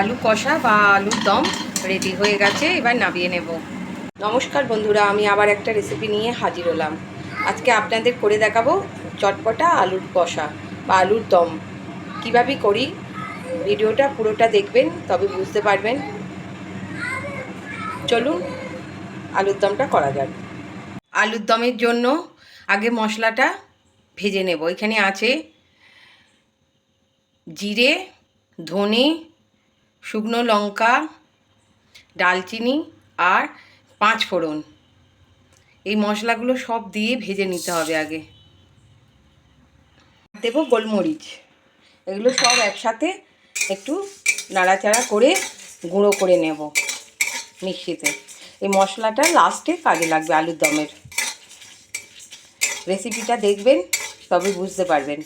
আলু কষা বা আলুর দম রেডি হয়ে গেছে, এবার নামিয়ে নেব। নমস্কার বন্ধুরা, আমি আবার একটা রেসিপি নিয়ে হাজির হলাম। আজকে আপনাদের করে দেখাবো চটপটা আলুর কষা বা আলুর দম। কীভাবে করি? ভিডিওটা পুরোটা দেখবেন, তবে বুঝতে পারবেন। চলুন, আলুর দমটা করা যাক। আলুর দমের জন্য আগে মশলাটা ভেজে নেব। এখানে আছে জিরে, ধনে শুকনো লঙ্কা, ডালচিনি আর পাঁচ ফোড়ন। এই মশলাগুলো সব দিয়ে ভেজে নিতে হবে আগে। দেবো গোলমরিচ। এগুলো সব একসাথে একটু নাড়াচাড়া করে গুঁড়ো করে নেব মিক্সিতে। এই মশলাটা লাস্টে কাজে লাগবে আলুর দমের। রেসিপিটা দেখবেন তবে বুঝতে পারবেন।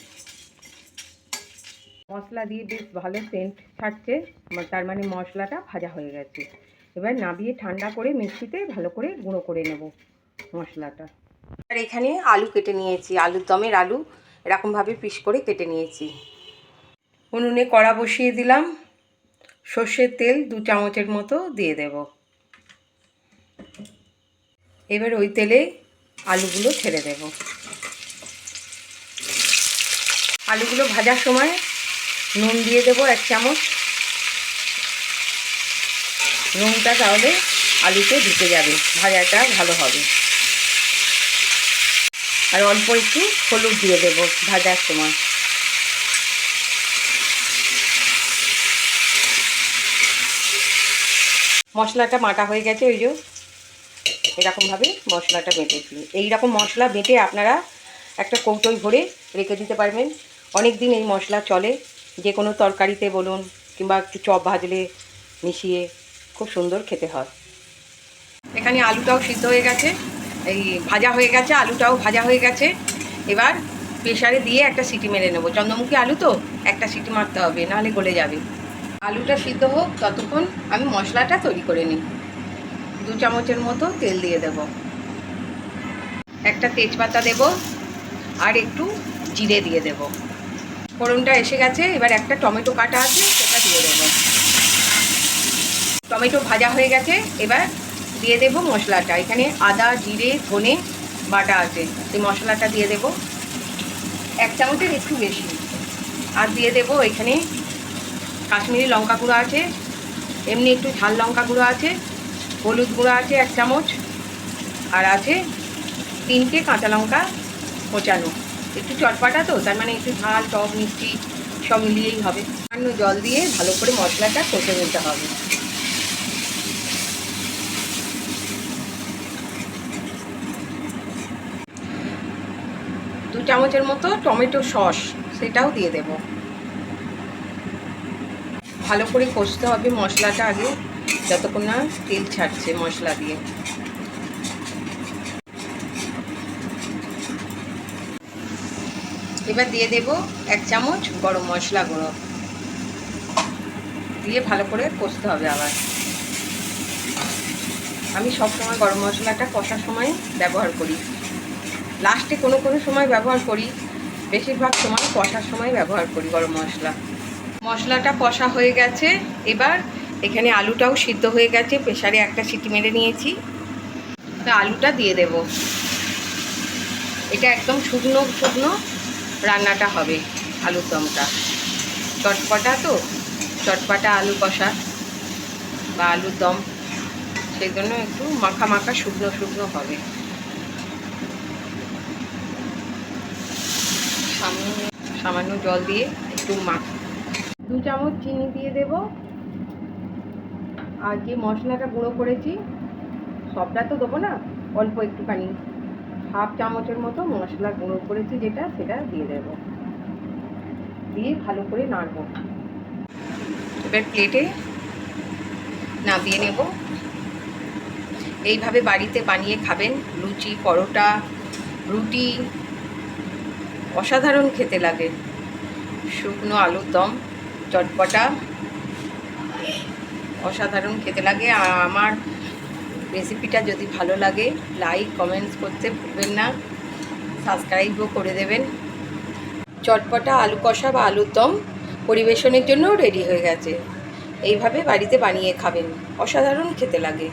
মশলা দিয়ে বেশ ভালো সেন্ট ছাড়ছে তার মানে মশলাটা ভাজা হয়ে গেছে। এবার নাবিয়ে ঠান্ডা করে মিক্সিতে ভালো করে গুঁড়ো করে নেব মশলাটা। আর এখানে আলু কেটে নিয়েছি, আলুর দমের আলু এরকমভাবে পিস করে কেটে নিয়েছি। উনুনে কড়া বসিয়ে দিলাম, সর্ষের তেল দু চামচের মতো দিয়ে দেব। এবার ওই তেলে আলুগুলো ছেড়ে দেব। আলুগুলো ভাজার সময় নুন দিয়ে দেবো এক চামচ। নুনটা তাহলে আলুতে ঢুকে যাবে, ভাজাটা ভালো হবে। আর অল্প একটু হলুদ দিয়ে দেবো ভাজার সময়। মশলাটা মাটা হয়ে গেছে ওই যে। এরকমভাবে মশলাটা বেটেছি। এই রকম মশলা বেটে আপনারা একটা কৌটোয় ভরে রেখে দিতে পারবেন। অনেক দিন এই মশলা চলে। যে কোনো তরকারিতে বলুন কিংবা একটু চপ ভাজলে মিশিয়ে খুব সুন্দর খেতে হয়। এখানে আলুটাও সিদ্ধ হয়ে গেছে, এই ভাজা হয়ে গেছে, আলুটাও ভাজা হয়ে গেছে। এবার প্রেশারে দিয়ে একটা সিটি মেরে নেব। চন্দ্রমুখী আলু তো, একটা সিটি মারতে হবে, নাহলে গলে যাবে। আলুটা সিদ্ধ হোক, ততক্ষণ আমি মশলাটা তৈরি করে নিই। দু চামচের মতো তেল দিয়ে দেব। একটা তেজপাতা দেব, আর একটু জিরে দিয়ে দেব। ফোড়নটা এসে গেছে, এবার একটা টমেটো কাটা আছে, সেটা দিয়ে দেব। টমেটো ভাজা হয়ে গেছে, এবার দিয়ে দেব মশলাটা। এখানে আদা, জিরে, ধনে বাটা আছে, সেই মশলাটা দিয়ে দেব। এক চামচের একটু বেশি। আর দিয়ে দেব এখানে কাশ্মীরি লঙ্কা গুঁড়ো আছে, এমনি একটু ঝাল লঙ্কা গুঁড়ো আছে, হলুদ গুঁড়ো আছে এক চামচ, আর আছে তিনটে কাঁচা লঙ্কা কোচানো। একটু চটপাটা তো, তার মানে একটু ঝাল, টক, মিষ্টি, সব মিলিয়েই হবে। সামান্য জল দিয়ে ভালো করে মশলাটা কষে নিতে হবে। দু চামচের মতো টমেটো সস, সেটাও দিয়ে দেব। ভালো করে কষতে হবে মশলাটা আগে, যতক্ষণ না তেল ছাড়ছে মশলা দিয়ে। এবার দিয়ে দেব এক চামচ গরম মশলা গুঁড়ো। দিয়ে ভালো করে কষতে হবে আবার। আমি সবসময় গরম মশলাটা কষার সময় ব্যবহার করি। লাস্টে কোনো কোনো সময় ব্যবহার করি। বেশিরভাগ সময় কষার সময় ব্যবহার করি গরম মশলা। মশলাটা কষা হয়ে গেছে। এবার এখানে আলুটাও সিদ্ধ হয়ে গেছে। প্রেশারে একটা সিটি মেরে নিয়েছি। আলুটা দিয়ে দেব। এটা একদম শুকনো শুকনো রান্নাটা হবে আলুর দমটা। চটপটা তো, চটপটা আলু কষা বা আলুর দম, সেই জন্য একটু মাখা মাখা শুকনো শুকনো হবে। সামান্য সামান্য জল দিয়ে একটু মাখ। দু চামচ চিনি দিয়ে দেব। আর যে মশলাটা গুঁড়ো করেছি, সবটা তো দেবো না, অল্প একটুখানি। হাফ চামচের মতো মশলা গুঁড়ো করেছি যেটা, সেটা দিয়ে দেবো। দিয়ে ভালো করে নাড়বো। এবার প্লেটে নামিয়ে নেব। এইভাবে বাড়িতে বানিয়ে খাবেন লুচি, পরোটা, রুটি, অসাধারণ খেতে লাগে। শুকনো আলুর দম, চটপটা, অসাধারণ খেতে লাগে। আর আমার রেসিপিটা যদি ভালো লাগে লাইক কমেন্টস করতে ভুলবেন না। সাবস্ক্রাইবও করে দেবেন। চটপটা আলু কষা বা আলুর দম পরিবেশনের জন্যও রেডি হয়ে গেছে। এইভাবে বাড়িতে বানিয়ে খাবেন। অসাধারণ খেতে লাগে।